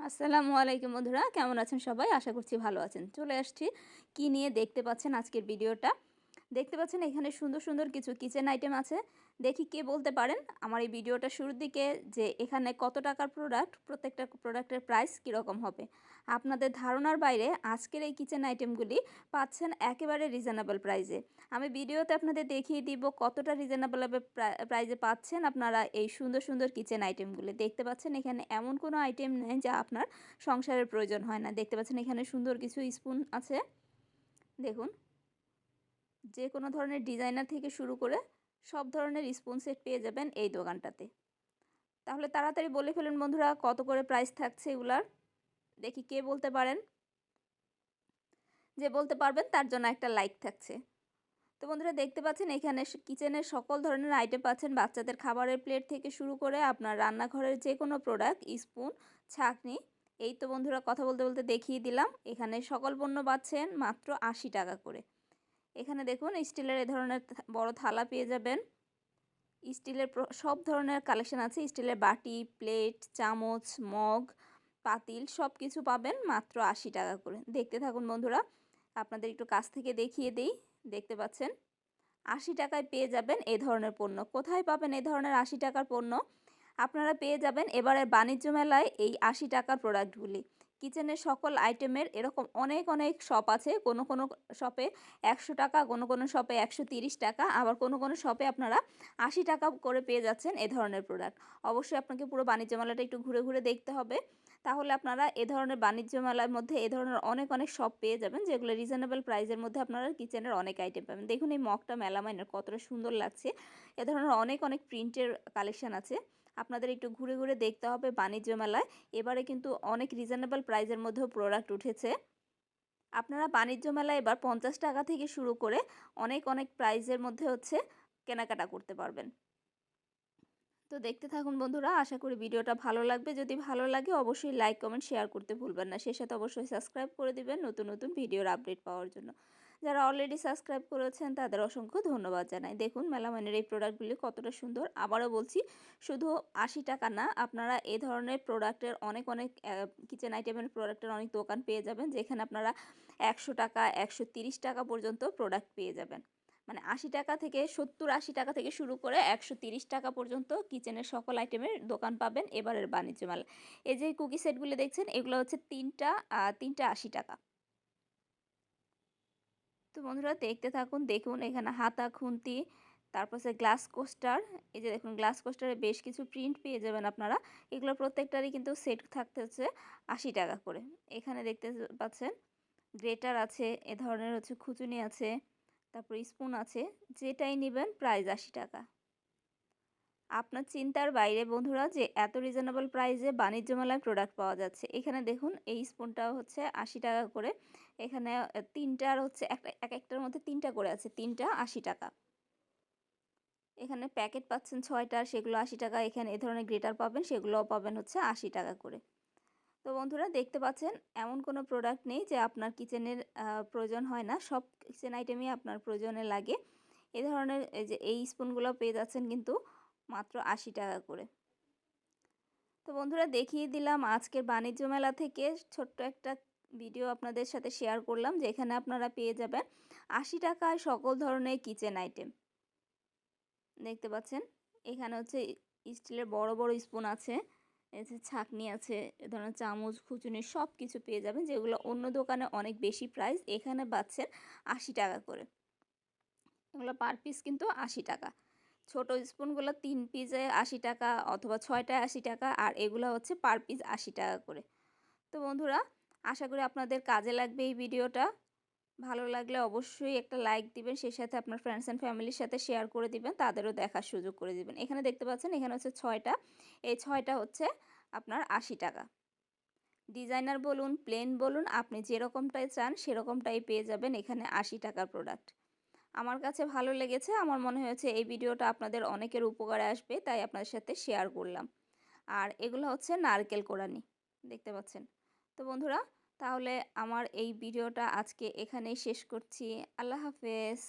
আসসালামু আলাইকুম বন্ধুরা, কেমন আছেন সবাই? আশা করছি ভালো আছেন। চলে আসছি কি নিয়ে দেখতে পাচ্ছেন আজকের ভিডিওটা। দেখতে পাচ্ছেন এখানে সুন্দর সুন্দর কিছু কিচেন আইটেম আছে। দেখি কে বলতে পারেন? আমার এই ভিডিওটা শুরুর দিকে যে এখানে কত টাকার প্রোডাক্ট প্রত্যেকটা প্রোডাক্টের প্রাইস কীরকম হবে। আপনাদের ধারণার বাইরে আজকের এই কিচেন আইটেমগুলি পাচ্ছেন একেবারে রিজনেবল প্রাইজে আমি ভিডিওতে আপনাদের দেখিয়ে দিব কতটা রিজনেবল প্রাইজে পাচ্ছেন আপনারা এই সুন্দর সুন্দর কিচেন আইটেমগুলি দেখতে পাচ্ছেন এখানে এমন কোনো আইটেম নেই যা আপনার সংসারের প্রয়োজন হয় না। দেখতে পাচ্ছেন এখানে সুন্দর কিছু স্পুন আছে। দেখুন। যে কোনো ধরনের ডিজাইনার থেকে শুরু করে সব ধরনের স্পুন সেট পেয়ে যাবেন এই দোকানটাতে। তাহলে তাড়াতাড়ি বলে ফেলুন বন্ধুরা, কত করে প্রাইস থাকছে এগুলার? দেখি কে বলতে পারেন? যে বলতে পারবেন তার জন্য একটা লাইক থাকছে। তো বন্ধুরা দেখতে পাচ্ছেন এখানে কিচেনের সকল ধরনের আইটেম পাচ্ছেন। বাচ্চাদের খাবারের প্লেট থেকে শুরু করে আপনার রান্নাঘরের যে কোনো প্রোডাক্ট স্পুন ছাঁকনি এই তো বন্ধুরা কথা বলতে বলতে দেখিয়ে দিলাম। এখানে সকল পণ্য পাচ্ছেন মাত্র আশি টাকা করে। এখানে দেখুন স্টিলের এ ধরনের বড় থালা পেয়ে যাবেন। স্টিলের সব ধরনের কালেকশন আছে। স্টিলের বাটি প্লেট চামচ, মগ, পাতিল সব কিছু পাবেন মাত্র আশি টাকা করে। দেখতে থাকুন বন্ধুরা, আপনাদের একটু কাছ থেকে দেখিয়ে দিই। দেখতে পাচ্ছেন, আশি টাকায় পেয়ে যাবেন এ ধরনের পণ্য। কোথায় পাবেন এ ধরনের আশি টাকার পণ্য? আপনারা পেয়ে যাবেন এবারের বাণিজ্য মেলায় এই আশি টাকার প্রোডাক্টগুলি কিচেনের সকল আইটেমের এরকম অনেক অনেক শপ আছে। কোনো কোনো শপে একশো টাকা, কোনো কোনো শপে একশো তিরিশ টাকা, আবার কোনো কোনো শপে আপনারা আশি টাকা করে পেয়ে যাচ্ছেন এ ধরনের প্রোডাক্ট অবশ্যই আপনাকে পুরো বাণিজ্য মেলাটা একটু ঘুরে ঘুরে দেখতে হবে। তাহলে আপনারা এ ধরনের বাণিজ্য মেলার মধ্যে এ ধরনের অনেক অনেক শপ পেয়ে যাবেন, যেগুলো রিজনেবল প্রাইসের মধ্যে আপনারা কিচেনের অনেক আইটেম পাবেন। দেখুন এই মগটা মেলামাইনের কতটা সুন্দর লাগছে। এ ধরনের অনেক অনেক প্রিন্টের কালেকশান আছে। আপনাদের একটু ঘুরে ঘুরে দেখতে হবে বাণিজ্য মেলায়। এবারে কিন্তু অনেক রিজনেবল প্রাইজের মধ্যেও প্রোডাক্ট উঠেছে। আপনারা বাণিজ্য মেলায় এবার পঞ্চাশ টাকা থেকে শুরু করে অনেক অনেক প্রাইজের মধ্যে হচ্ছে কেনাকাটা করতে পারবেন। তো দেখতে থাকুন বন্ধুরা, আশা করি ভিডিওটা ভালো লাগবে। যদি ভালো লাগে অবশ্যই লাইক কমেন্ট শেয়ার করতে ভুলবেন না। সে সাথে অবশ্যই সাবস্ক্রাইব করে দিবেন নতুন নতুন ভিডিওর আপডেট পাওয়ার জন্য। যারা অলরেডি সাবস্ক্রাইব করেছেন, তাদের অসংখ্য ধন্যবাদ জানাই। দেখুন, মেলামাইনের এই প্রোডাক্টগুলি কতটা সুন্দর। আবারও বলছি, শুধু আশি টাকা না, আপনারা এ ধরনের প্রোডাক্টের অনেক অনেক কিচেন আইটেমের প্রোডাক্টের অনেক দোকান পেয়ে যাবেন, যেখানে আপনারা একশো টাকা একশো টাকা পর্যন্ত প্রোডাক্ট পেয়ে যাবেন। মানে আশি টাকা থেকে সত্তর, আশি টাকা থেকে শুরু করে একশো তিরিশ টাকা পর্যন্ত কিচেনের সকল আইটেমের দোকান পাবেন, এবারের বাণিজ্য মেলা। এই যে কুকি সেটগুলি দেখছেন, এগুলো হচ্ছে তিনটা তিনটা আশি টাকা। তো বন্ধুরা দেখতে থাকুন, দেখুন এখানে হাতা, খুন্তি, তারপর সে গ্লাস কোস্টার এই যে দেখুন গ্লাস কোস্টারে বেশ কিছু প্রিন্ট পেয়ে যাবেন আপনারা। এগুলো প্রত্যেকটারই কিন্তু সেট থাকতে হচ্ছে আশি টাকা করে। এখানে দেখতে পাচ্ছেন গ্রেটার আছে, এ ধরনের হচ্ছে খুচুনি আছে, তারপর স্পুন আছে, যেটাই নেবেন প্রাইস আশি টাকা। আপনার চিন্তার বাইরে, বন্ধুরা, যে এত রিজনেবল প্রাইসে বাণিজ্য মেলায় প্রোডাক্ট পাওয়া যাচ্ছে। এখানে দেখুন, এই স্পুনটা হচ্ছে আশি টাকা করে। এখানে তিনটার হচ্ছে একটা এক একটার মধ্যে তিনটা করে আছে। তিনটা আশি টাকা। এখানে প্যাকেট পাচ্ছেন ছয়টা, সেগুলো আশি টাকা। এখানে এ ধরনের গ্রেটার পাবেন, সেগুলোও পাবেন হচ্ছে আশি টাকা করে। তো বন্ধুরা, দেখতে পাচ্ছেন, এমন কোনো প্রোডাক্ট নেই যে আপনার কিচেনের প্রয়োজন হয় না। সব কিচেন আইটেমই আপনার প্রয়োজনে লাগে। এ ধরনের, এই যে এই স্পুনগুলো পেয়ে যাচ্ছেন কিন্তু মাত্র আশি টাকা করে। তো বন্ধুরা দেখিয়ে দিলাম আজকের বাণিজ্য মেলা থেকে ছোট্ট একটা ভিডিও আপনাদের সাথে শেয়ার করলাম, যেখানে আপনারা পেয়ে যাবেন আশি টাকায় সকল ধরনের কিচেন আইটেম দেখতে পাচ্ছেন? এখানে হচ্ছে স্টিলের বড় বড় স্পুন আছে এছে ছাকনি আছে, এ ধরনের চামচ, খুচুনি সব কিছু পেয়ে যাবেন, যেগুলো অন্য দোকানে অনেক বেশি প্রাইস এখানে পাচ্ছেন আশি টাকা করে। এগুলো পার পিস কিন্তু আশি টাকা। ছোট স্পুনগুলো তিন পিসে আশি টাকা অথবা ছয়টায় আশি টাকা আর এগুলো হচ্ছে পার পিস আশি টাকা করে। তো বন্ধুরা, আশা করি আপনাদের কাজে লাগবে এই ভিডিওটা। ভালো লাগলে অবশ্যই একটা লাইক দিবেন, সেই সাথে আপনার ফ্রেন্ডস অ্যান্ড ফ্যামিলির সাথে শেয়ার করে দিবেন, তাদেরও দেখার সুযোগ করে দিবেন। এখানে দেখতে পাচ্ছেন, এখানে হচ্ছে ছয়টা। এই ছয়টা হচ্ছে আপনার আশি টাকা। ডিজাইনার বলুন প্লেন বলুন, আপনি যেরকমটাই চান, সেরকমটাই পেয়ে যাবেন এখানে আশি টাকার প্রোডাক্ট আমার কাছে ভালো লেগেছে। আমার মনে হয়েছে এই ভিডিওটা আপনাদের অনেকের উপকারে আসবে, তাই আপনাদের সাথে শেয়ার করলাম। আর এগুলো হচ্ছে নারকেল কোরানি, দেখতে পাচ্ছেন? তো বন্ধুরা, তাহলে আমার এই ভিডিওটা আজকে এখানেই শেষ করছি। আল্লাহ হাফেজ।